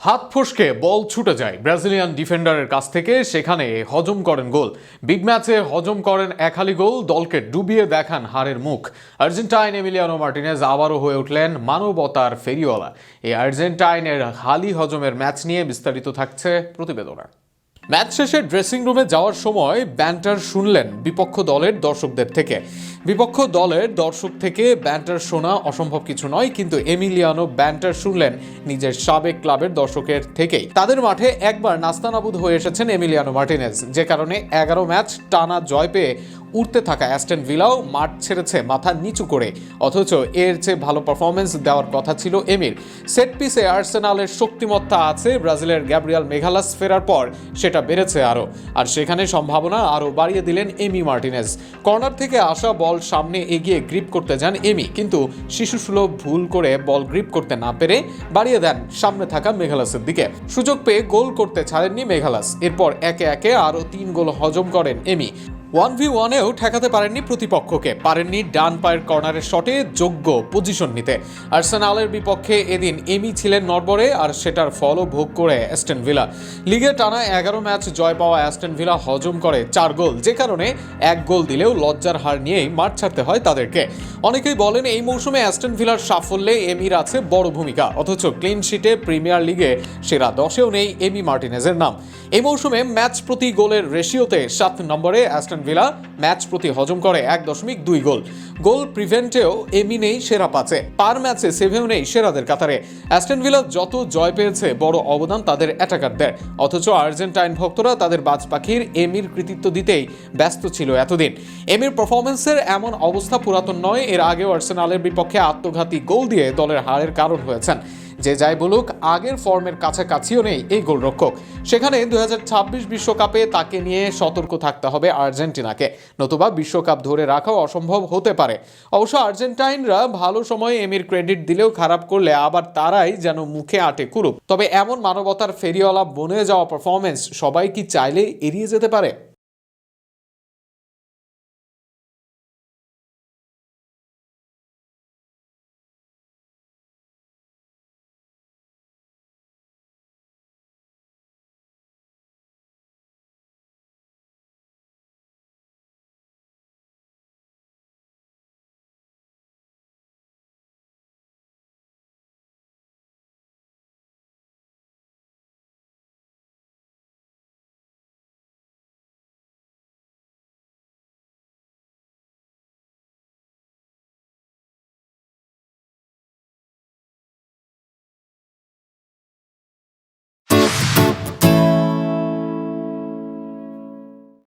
হাত ফসকে বল ছুটে যায় ব্রাজিলিয়ান ডিফেন্ডারের কাছ থেকে। সেখানে হজম করেন গোল। বিগ ম্যাচে হজম করেন একালি গোল, দলকে ডুবিয়ে দেখান হারের মুখ। আর্জেন্টাইন এমিলিয়ানো মার্টিনেজ আবারও হয়ে উঠলেন মানবতার ফেরিওয়ালা। এই আর্জেন্টাইনের হালি হজমের ম্যাচ নিয়ে বিস্তারিত থাকছে প্রতিবেদনা। ম্যাচ শেষে ড্রেসিং রুমে যাওয়ার সময় ব্যান্টার শুনলেন বিপক্ষ দলের দর্শকদের থেকে। বিপক্ষ দলের দর্শক থেকে ব্যান্টার শোনা অসম্ভব কিছু নয়, কিন্তু এমিলিয়ানো ব্যান্টার শুনলেন নিজের সাবেক ক্লাবের দর্শকের থেকেই। তাদের মাঠে একবার নাস্তানাবুদ হয়ে এসেছেন এমিলিয়ানো মার্টিনেজ, যে কারণে এগারো ম্যাচ টানা জয় পেয়ে উঠতে থাকা অ্যাস্টন ভিলাও মাঠ ছেড়েছে মাথা নিচু করে। অথচ এর চেয়ে ভালো পারফরমেন্স দেওয়ার কথা ছিল এমির। সেট পিসে আর্সেনালের শক্তিমত্তা আছে, ব্রাজিলের গ্যাব্রিয়াল মেঘালাস ফেরার পর সেটা বেড়েছে আরও। আর সেখানে সম্ভাবনা আরও বাড়িয়ে দিলেন এমি মার্টিনেস। কর্নার থেকে আসা বল সামনে এগিয়ে গ্রিপ করতে যান এমি, কিন্তু শিশুসুলভ ভুল করে বল গ্রিপ করতে না পেরে বাড়িয়ে দেন সামনে থাকা মেঘালাসের দিকে। সুযোগ পেয়ে গোল করতে ছাড়েননি মেঘালাস এরপর একে একে আরও তিন গোল হজম করেন এমি। ওয়ান ভি ওয়ানেও ঠেকাতে পারেননি প্রতিপক্ষকে। পারেননি ডান পায়ের কর্নারের শটে যোগ্য পজিশন নিতে। আর্সেনালের বিপক্ষে এদিন এমি ছিলেন নরবরে, আর সেটার ফলও ভোগ করে অ্যাস্টন ভিলা। লিগে টানা এগারো ম্যাচ জয় পাওয়া অ্যাস্টন ভিলা হজম করে চার গোল, যে কারণে এক গোল দিলেও লজ্জার হার নিয়েই মাঠ ছাড়তে হয় তাদেরকে। অনেকেই বলেন এই মৌসুমে অ্যাস্টন ভিলার সাফল্যে এমির আছে বড় ভূমিকা, অথচ ক্লিন শিটে প্রিমিয়ার লিগে সেরা দশেও নেই এমি মার্টিনেজের নাম। এই মৌসুমে ম্যাচ প্রতি গোলের রেশিওতে সাত নম্বরে অ্যাস্টন ভিলা, ম্যাচ প্রতি হজম করে এক দশমিক দুই গোল। গোল প্রিভেন্টেও এমি নেই সেরা পাচে। পার ম্যাচে সেভেও নেই সেরাদের কাতারে। অ্যাস্টন ভিলা যত জয় পেয়েছে, বড় অবদান তাদের অ্যাটাকারদের। অথচ আর্জেন্টাইন ভক্তরা তাদের বাজ পাখির এমির কৃতিত্ব দিতেই ব্যস্ত ছিল এতদিন। এমির পারফরমেন্সের এমন অবস্থা পুরাতন নয়, এর আগেও আর্সেনালের বিপক্ষে আত্মঘাতী গোল দিয়ে দলের হারের কারণ হয়েছেন। যে যাই বলুক, আগের ফর্মের কাছাকাছিও নেই এই গোলরক্ষক। সেখানে দু বিশ্বকাপে তাকে নিয়ে সতর্ক থাকতে হবে আর্জেন্টিনাকে। নতুবা বিশ্বকাপ ধরে রাখাও অসম্ভব হতে পারে। অবশ্য আর্জেন্টাইনরা ভালো সময়ে এমির ক্রেডিট দিলেও খারাপ করলে আবার তারাই যেন মুখে আটে কুরুপ। তবে এমন মানবতার ফেরিওয়ালা বনে যাওয়া পারফরমেন্স সবাই কি চাইলে এড়িয়ে যেতে পারে?